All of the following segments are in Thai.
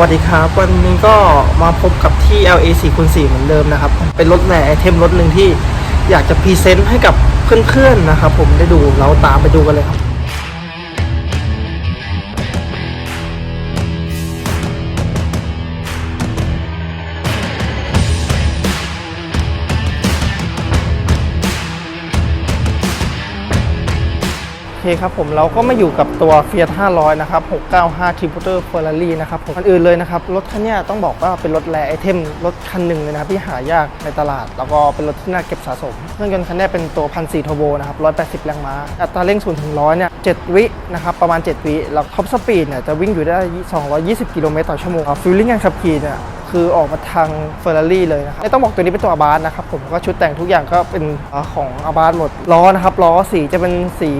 วัสดีครับ วันนี้ก็มาพบกับที่ LA 4คูณ4เหมือนเดิมนะครับ เป็นรถแหน่ไอเทมรถหนึ่งที่อยากจะพรีเซนต์ให้กับเพื่อนๆนะครับ ผมได้ดูเราตามไปดูกันเลยครับ เคครับผมเราก็มาอยู่กับตัว Fiat 500 นะครับ 695 t r i p l e Ferrari นะครับผมอันอื่นเลยนะครับ รถคันนี้ต้องบอกว่าเป็นรถแรไอเทม รถคันหนึ่งเลยนะครับที่หายากในตลาด แล้วก็เป็นรถที่น่าเก็บสะสม เครื่องยนต์คันนี้เป็นตัวพันสี่ทโบนะครับ 180 แรงม้า อัตราเร่ง0ถึง100เนี่ย7วินะครับประมาณ 7 วิ แล้วท็อปสปีดเนี่ยจะวิ่งอยู่ได้ 220 กิโลเมตรต่อชั่วโมงฟิลลิ่งการขับขี่เนี่ย คือออกมาทางเฟอร์รารี่เลยนะครับไม่ต้องบอกตัวนี้เป็นตัวอาบาสนะครับผมก็ชุดแต่งทุกอย่างก็เป็นของอาบาสหมดล้อนะครับล้อสีจะเป็นสี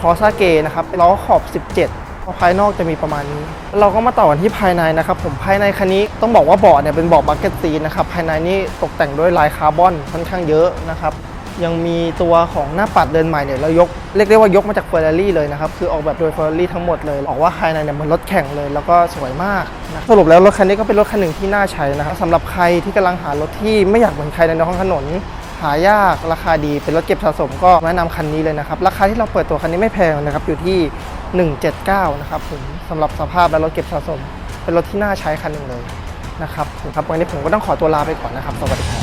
คอซาเกนะครับล้อขอบ 17ภายนอกจะมีประมาณนี้ เราก็มาต่อกันที่ภายในนะครับ ผมภายในคันนี้ต้องบอกว่าเบาะเนี่ยเป็นเบาะบักเก็ตซีนะครับ ภายในนี่ตกแต่งด้วยลายคาร์บอนค่อนข้างเยอะนะครับ ยังมีตัวของหน้าปัดเดินใหม่เนี่ยเรายกเรียกได้ว่ายกมาจากเฟอร์รารี่เลยนะครับ คือออกแบบโดยเฟอร์รารี่ทั้งหมดเลย ออกว่าภายในเนี่ยเหมันรถแข่งเลย แล้วก็สวยมากนะสรุปแล้วรถคันนี้ก็เป็นรถคันหนึ่งที่น่าใช้นะครับสำหรับใครที่กำลังหารถที่ไม่อยากเหมือนใครในท้องถนนหายากราคาดีเป็นรถเก็บสะสมก็แนะนำคันนี้เลยนะครับ ราคาที่เราเปิดตัวคันนี้ไม่แพงนะครับอยู่ที่ 179 นะครับผมสำหรับสภาพและรถเก็บสะสม เป็นรถที่น่าใช้คันหนึ่งเลยนะครับผมครับวันนี้ผมก็ต้องขอตัวลาไปก่อนนะครับ สวัสดีครับ